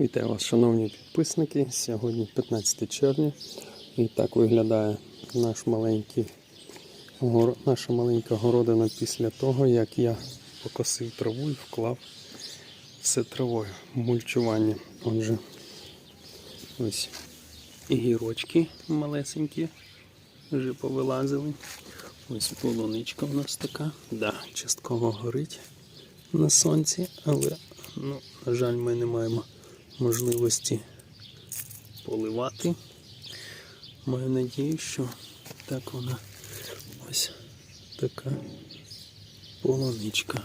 Вітаю вас, шановні підписники. Сьогодні 15 червня. І так виглядає наш маленький, наша маленька городина після того, як я покосив траву і вклав все травою. Мульчування. Отже, ось гірочки малесенькі вже повилазили. Ось полуничка у нас така. Да, частково горить на сонці, але, ну, на жаль, ми не маємо можливості поливати. Маю надію, що так вона ось така полуничка.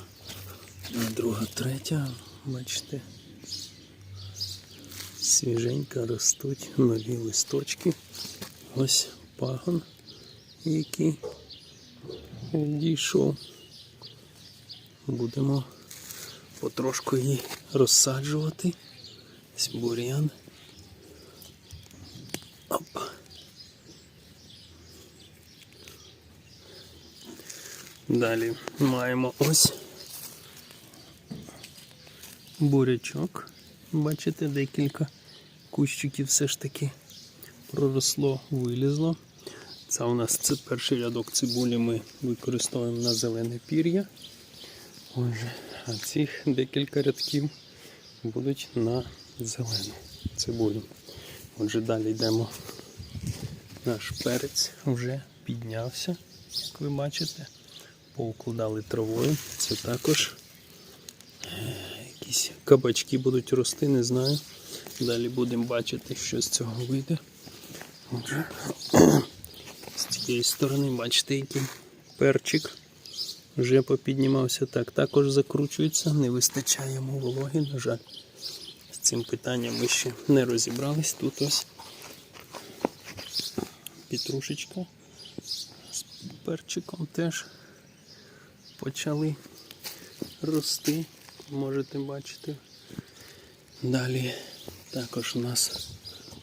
А друга, третя, бачите, свіженька ростуть нові листочки. Ось пагон, який дійшов. Будемо потрошку її розсаджувати. Бур'ян. Оп. Далі маємо ось бурячок. Бачите, декілька кущиків все ж таки проросло, вилізло. Це у нас це перший рядок цибулі ми використовуємо на зелене пір'я. Отже, а цих декілька рядків будуть на зелену цибулю. Отже, далі йдемо. Наш перець вже піднявся, як ви бачите. Поукладали травою. Це також е, якісь кабачки будуть рости, не знаю. Далі будемо бачити, що з цього вийде. Отже, з цієї сторони, бачите, який перчик вже попіднімався. Так, також закручується, не вистачає йому вологи, на жаль. Цим питанням ми ще не розібрались. Тут ось петрушечка з перчиком теж почали рости, можете бачити. Далі також у нас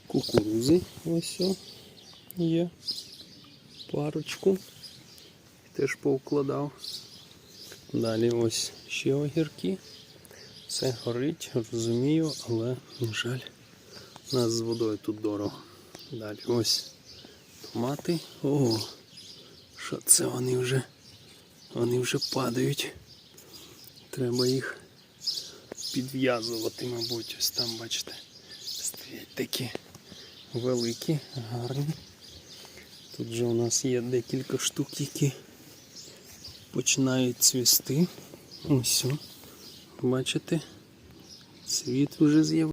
кукурузи ось о, є парочку. Теж поукладав. Далі ось ще огірки. Все горить, розумію, але, на жаль, у нас з водою тут дорого. Далі ось томати. О, що це вони вже? Вони вже падають. Треба їх підв'язувати, мабуть. Ось там, бачите, стоять такі великі, гарні. Тут же у нас є декілька штук, які починають цвісти. Ось. Бачите? світ вже з'явився.